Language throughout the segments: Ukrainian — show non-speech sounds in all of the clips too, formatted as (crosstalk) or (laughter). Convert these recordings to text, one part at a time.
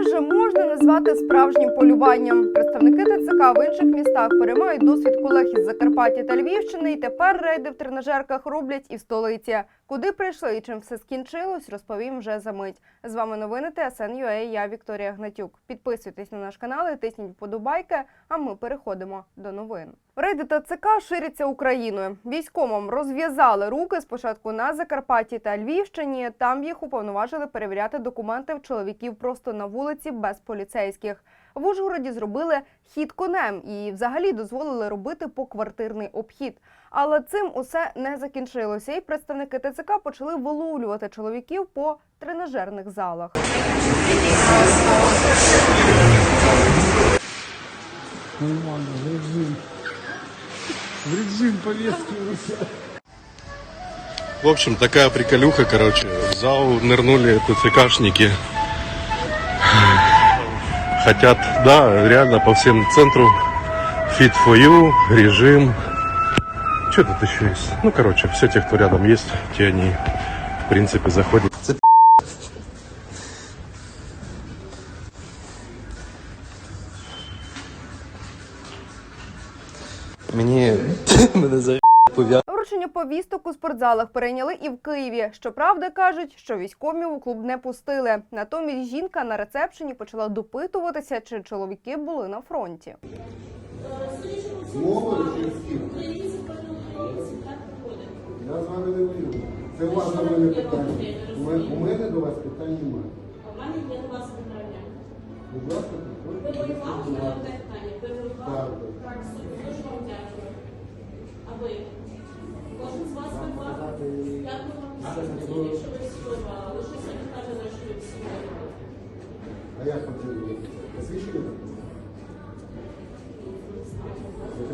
вже можна назвати справжнім полюванням. Представники ТЦК в інших містах переймають досвід колег із Закарпаття та Львівщини, і тепер рейди в тренажерках роблять і в столиці. Куди прийшли і чим все скінчилось, розповім вже за мить. З вами новини ТСН.UA, Я Вікторія Гнатюк. Підписуйтесь на наш канал і тисніть вподобайки. А ми переходимо до новин. Рейди ТЦК ширяться Україною. Військомам розв'язали руки спочатку на Закарпатті та Львівщині. Там їх уповноважили перевіряти документи в чоловіків просто на вулиці без поліцейських. В Ужгороді зробили хід конем і взагалі дозволили робити поквартирний обхід. Але цим усе не закінчилося, і представники ТЦК почали виловлювати чоловіків по тренажерних залах. Нормально, в режим. В режим повестки уже. В общем, такая приколюха, короче. В зал нырнули ТЦКшники. Хотят, да, реально по всем центру. Fit for you, режим. Что тут еще есть? Ну, короче, все те, кто рядом есть, те они, в принципе, заходят. Мені мене (laughs) за. Вручення повісток у спортзалах перейняли і в Києві. Щоправда, кажуть, що військомів у клуб не пустили. Натомість жінка на рецепшені почала допитуватися, чи чоловіки були на фронті. Мовою? Я з вами не воюю. Це у вас до мене питання. У мене, до вас питань немає. У мене є до вас питання. Будь ласка, Ви воювали? Так, супер, дуже вам дякую. А ви? Кожен з вас воював? Як ви вам писали, якщо ви всі воювали? Лише сьогодні сказали, що ви всі воювали. А як потрібно? Посвідчення?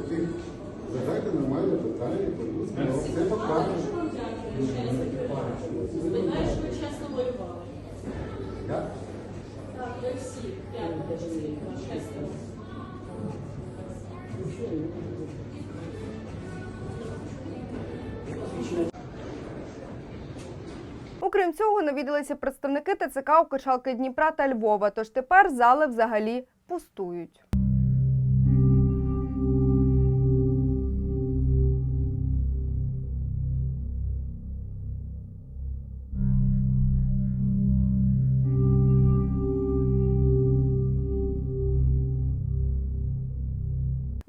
Це задайте нормальне питання, будь ласка, я вам все покажу. Дуже вам дякую, чесно. Сподіваюся, що ви чесно воювали. Я? Так, ви всі. П'ятеро чоловік, шестеро. Окрім цього, навідалися представники ТЦК у Качалки Дніпра та Львова. Тож тепер зали взагалі пустують.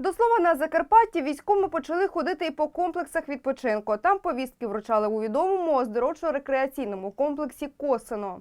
До слова, на Закарпатті військові почали ходити і по комплексах відпочинку. Там повістки вручали у відомому оздоровчо-рекреаційному комплексі Косино.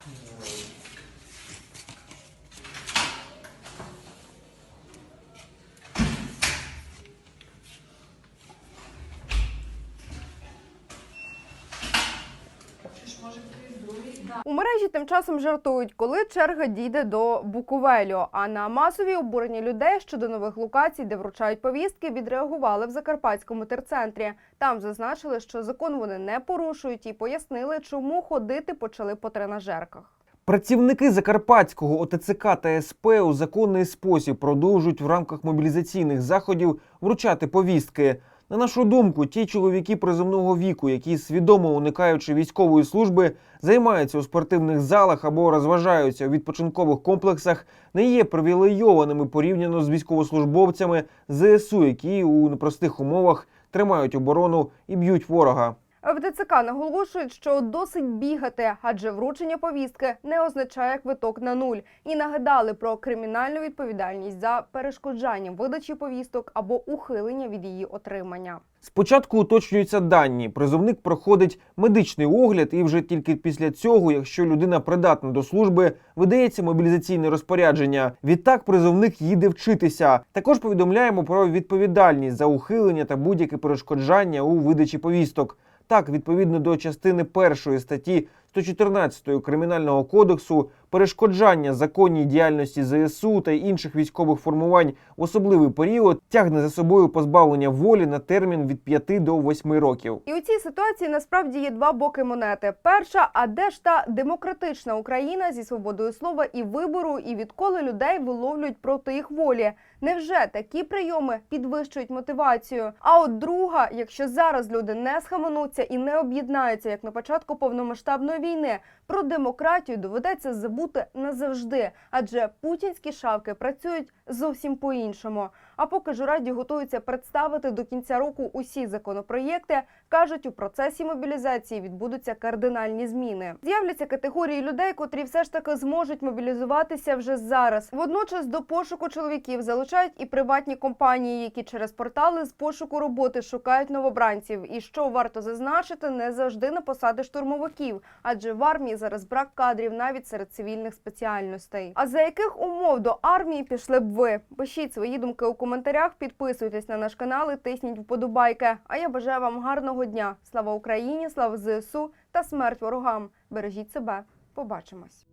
У мережі тим часом жартують, коли черга дійде до Буковелю. А на масові обурення людей щодо нових локацій, де вручають повістки, відреагували в Закарпатському терцентрі. Там зазначили, що закон вони не порушують, і пояснили, чому ходити почали по тренажерках. Працівники Закарпатського ОТЦК та СП у законний спосіб продовжують в рамках мобілізаційних заходів вручати повістки. На нашу думку, ті чоловіки приземного віку, які свідомо уникаючи військової служби, займаються у спортивних залах або розважаються у відпочинкових комплексах, не є привілейованими порівняно з військовослужбовцями ЗСУ, які у непростих умовах тримають оборону і б'ють ворога. В ТЦК наголошують, що досить бігати, адже вручення повістки не означає квиток на нуль. І нагадали про кримінальну відповідальність за перешкоджання видачі повісток або ухилення від її отримання. Спочатку уточнюються дані. Призовник проходить медичний огляд, і вже тільки після цього, якщо людина придатна до служби, видається мобілізаційне розпорядження. Відтак призовник їде вчитися. Також повідомляємо про відповідальність за ухилення та будь-яке перешкоджання у видачі повісток. Так, відповідно до частини першої статті 114 Кримінального кодексу, перешкоджання законній діяльності ЗСУ та інших військових формувань в особливий період тягне за собою позбавлення волі на термін від 5 до 8 років. І у цій ситуації насправді є два боки монети. Перша, а де ж та демократична Україна зі свободою слова і вибору, і відколи людей виловлюють проти їх волі? Невже такі прийоми підвищують мотивацію? А от друга, якщо зараз люди не схаменуться і не об'єднаються, як на початку повномасштабної війни, Про демократію доведеться забути назавжди, адже путінські шавки працюють зовсім по-іншому. А поки жураді готуються представити до кінця року усі законопроєкти, кажуть, у процесі мобілізації відбудуться кардинальні зміни. З'являться категорії людей, котрі все ж таки зможуть мобілізуватися вже зараз. Водночас до пошуку чоловіків залучають і приватні компанії, які через портали з пошуку роботи шукають новобранців. І що варто зазначити, не завжди на посади штурмовиків, адже в армії зараз брак кадрів навіть серед цивільних спеціальностей. А за яких умов до армії пішли б ви? Пишіть свої думки у коментарях, підписуйтесь на наш канал і тисніть вподобайки. А я бажаю вам гарного дня. Слава Україні, слава ЗСУ та смерть ворогам. Бережіть себе. Побачимось.